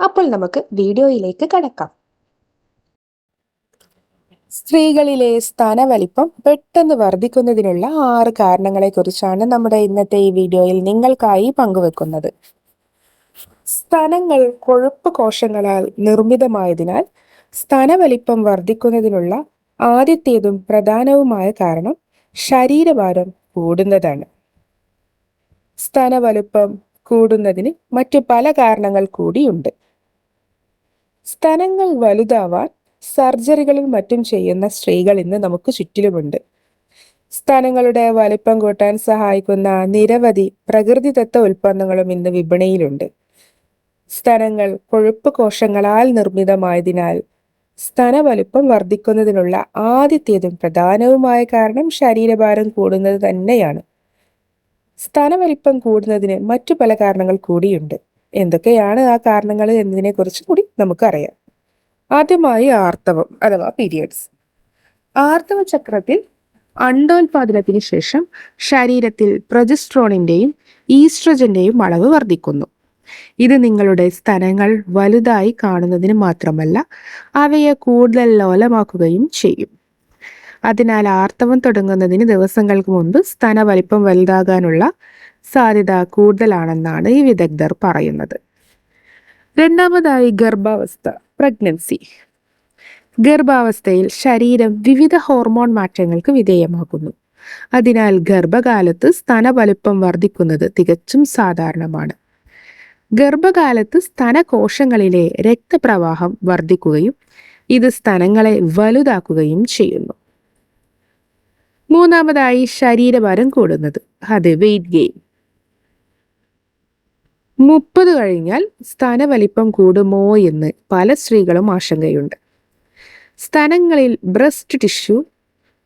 അപ്പോൾ നമുക്ക് വീഡിയോയിലേക്ക് കടക്കാം. സ്ത്രീകളിലെ സ്ഥാനവലിപ്പം പെട്ടെന്ന് വർദ്ധിക്കുന്നതിനുള്ള ആറ് കാരണങ്ങളെക്കുറിച്ചാണ് നമ്മുടെ ഇന്നത്തെ ഈ വീഡിയോയിൽ നിങ്ങൾക്കായി പങ്കുവെക്കുന്നത്. സ്തനങ്ങൾ കൊഴുപ്പ് കോശങ്ങളാൽ നിർമ്മിതമായതിനാൽ സ്തനവലിപ്പം വർദ്ധിക്കുന്നതിനുള്ള ആദ്യത്തേതും പ്രധാനവുമായ കാരണം ശരീരഭാരം കൂടുന്നതാണ്. സ്തനവലുപ്പം കൂടുന്നതിന് മറ്റു പല കാരണങ്ങൾ കൂടിയുണ്ട്. സ്തനങ്ങൾ വലുതാവാൻ സർജറികളും മറ്റും ചെയ്യുന്ന സ്ത്രീകൾ ഇന്ന് നമുക്ക് ചുറ്റിലുമുണ്ട്. സ്തനങ്ങളുടെ വലിപ്പം കൂട്ടാൻ സഹായിക്കുന്ന നിരവധി പ്രകൃതിദത്ത ഉൽപ്പന്നങ്ങളും ഇന്ന് വിപണിയിലുണ്ട്. സ്ഥലങ്ങൾ കൊഴുപ്പ് കോശങ്ങളാൽ നിർമ്മിതമായതിനാൽ സ്തനവലുപ്പം വർദ്ധിക്കുന്നതിനുള്ള ആദ്യത്തേതും പ്രധാനവുമായ കാരണം ശരീരഭാരം കൂടുന്നത് തന്നെയാണ്. സ്ഥാനവലിപ്പം കൂടുന്നതിന് മറ്റു പല കാരണങ്ങൾ കൂടിയുണ്ട്. എന്തൊക്കെയാണ് ആ കാരണങ്ങൾ എന്നതിനെ കുറിച്ച് കൂടി നമുക്കറിയാം. ആദ്യമായി ആർത്തവം അഥവാ പീരിയഡ്സ് ആർത്തവ ചക്രത്തിൽ അണ്ടോൽപാദനത്തിന് ശേഷം ശരീരത്തിൽ പ്രൊജസ്ട്രോണിന്റെയും ഈസ്ട്രജന്റെയും അളവ് വർദ്ധിക്കുന്നു. ഇത് നിങ്ങളുടെ സ്ഥലങ്ങൾ വലുതായി കാണുന്നതിന് മാത്രമല്ല അവയെ കൂടുതൽ ലോലമാക്കുകയും ചെയ്യും. അതിനാൽ ആർത്തവം തുടങ്ങുന്നതിന് ദിവസങ്ങൾക്ക് മുൻപ് സ്തനവലിപ്പം വലുതാകാനുള്ള സാധ്യത കൂടുതലാണെന്നാണ് ഈ വിദഗ്ധർ പറയുന്നത്. രണ്ടാമതായി ഗർഭാവസ്ഥ പ്രഗ്നൻസി ഗർഭാവസ്ഥയിൽ ശരീരം വിവിധ ഹോർമോൺ മാറ്റങ്ങൾക്ക് വിധേയമാകുന്നു. അതിനാൽ ഗർഭകാലത്ത് സ്തനവലുപ്പം വർദ്ധിക്കുന്നത് തികച്ചും സാധാരണമാണ്. ഗർഭകാലത്ത് സ്തനകോശങ്ങളിലെ രക്തപ്രവാഹം വർദ്ധിക്കുകയും ഇത് സ്തനങ്ങളെ വലുതാക്കുകയും ചെയ്യുന്നു. മൂന്നാമതായി ശരീരഭാരം കൂടുന്നത് അത് വെയിറ്റ് ഗെയിൻ മുപ്പത് കഴിഞ്ഞാൽ സ്തനവലിപ്പം കൂടുമോ എന്ന് പല സ്ത്രീകളും ആശങ്കയുണ്ട്. സ്തനങ്ങളിൽ breast tissue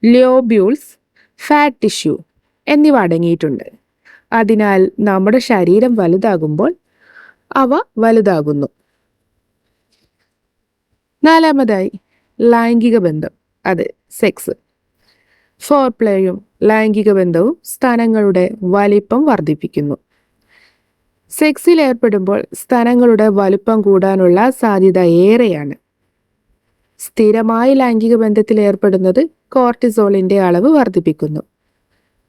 lobules fat tissue എന്നിവ അടങ്ങിയിട്ടുണ്ട്. അതിനാൽ നമ്മുടെ ശരീരം വലുതാകുമ്പോൾ അവ വലുതാകുന്നു. നാലാമതായി ലൈംഗിക ബന്ധം അത് സെക്സ്. ഫോർ പ്ലേയും ലൈംഗിക ബന്ധവും സ്ഥാനങ്ങളുടെ വലിപ്പം വർദ്ധിപ്പിക്കുന്നു. സെക്സിൽ ഏർപ്പെടുമ്പോൾ സ്ഥലങ്ങളുടെ വലുപ്പം കൂടാനുള്ള സാധ്യത ഏറെയാണ്. സ്ഥിരമായി ലൈംഗിക ബന്ധത്തിൽ ഏർപ്പെടുന്നത് കോർട്ടിസോളിന്റെ അളവ് വർദ്ധിപ്പിക്കുന്നു.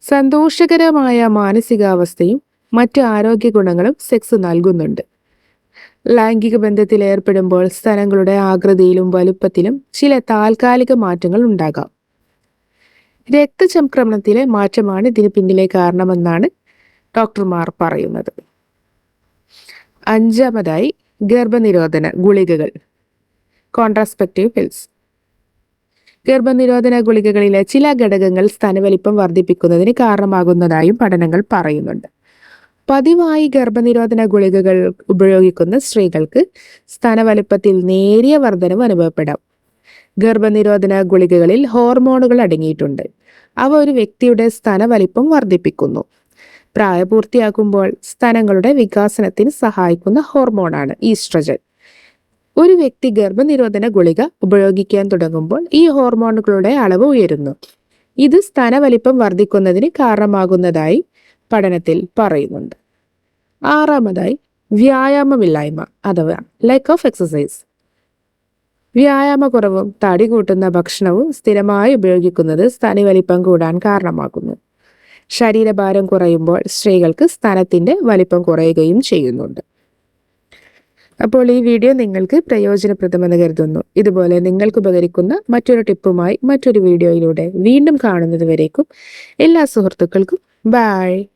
സന്തോഷകരമായ മാനസികാവസ്ഥയും മറ്റ് ആരോഗ്യ ഗുണങ്ങളും സെക്സ് നൽകുന്നുണ്ട്. ലൈംഗിക ബന്ധത്തിൽ ഏർപ്പെടുമ്പോൾ സ്ഥലങ്ങളുടെ ആകൃതിയിലും വലുപ്പത്തിലും ചില താൽക്കാലിക മാറ്റങ്ങൾ ഉണ്ടാകാം. രക്തചംക്രമണത്തിലെ മാറ്റമാണ് ഇതിന് പിന്നിലെ കാരണമെന്നാണ് ഡോക്ടർമാർ പറയുന്നത്. അഞ്ചാമതായി ഗർഭനിരോധന ഗുളികകൾ. കോൺട്രാസ്പെക്റ്റീവ് പിൽസ് ഗർഭനിരോധന ഗുളികകളിലെ ചില ഘടകങ്ങൾ സ്തനവലിപ്പം വർദ്ധിപ്പിക്കുന്നതിന് കാരണമാകുന്നതായും പഠനങ്ങൾ പറയുന്നുണ്ട്. പതിവായി ഗർഭനിരോധന ഗുളികകൾ ഉപയോഗിക്കുന്ന സ്ത്രീകൾക്ക് സ്ഥാനവലുപ്പത്തിൽ നേരിയ വർധനവ് അനുഭവപ്പെടാം. ഗർഭനിരോധന ഗുളികകളിൽ ഹോർമോണുകൾ അടങ്ങിയിട്ടുണ്ട്. അവ ഒരു വ്യക്തിയുടെ സ്തനവലിപ്പം വർദ്ധിപ്പിക്കുന്നു. പ്രായപൂർത്തിയാക്കുമ്പോൾ സ്തനങ്ങളുടെ വികാസനത്തിന് സഹായിക്കുന്ന ഹോർമോണാണ് ഈസ്ട്രജൻ. ഒരു വ്യക്തി ഗർഭനിരോധന ഗുളിക ഉപയോഗിക്കാൻ തുടങ്ങുമ്പോൾ ഈ ഹോർമോണുകളുടെ അളവ് ഉയരുന്നു. ഇത് സ്തനവലിപ്പം വർദ്ധിക്കുന്നതിന് കാരണമാകുന്നതായി പഠനത്തിൽ പറയുന്നുണ്ട്. ആറാമതായി വ്യായാമമില്ലായ്മ അഥവാ ലൈക്ക് ഓഫ് എക്സസൈസ് വ്യായാമക്കുറവും തടി കൂട്ടുന്ന ഭക്ഷണവും സ്ഥിരമായി ഉപയോഗിക്കുന്നത് സ്ഥാനവലിപ്പം കൂടാൻ കാരണമാകുന്നു ശരീരഭാരം കുറയുമ്പോൾ സ്ത്രീകൾക്ക് സ്ഥലത്തിന്റെ വലിപ്പം കുറയുകയും ചെയ്യുന്നുണ്ട്. അപ്പോൾ ഈ വീഡിയോ നിങ്ങൾക്ക് പ്രയോജനപ്രദമെന്ന് കരുതുന്നു. ഇതുപോലെ നിങ്ങൾക്ക് ഉപകരിക്കുന്ന മറ്റൊരു ടിപ്പുമായി മറ്റൊരു വീഡിയോയിലൂടെ വീണ്ടും കാണുന്നത് വരേക്കും എല്ലാ സുഹൃത്തുക്കൾക്കും ബായ്.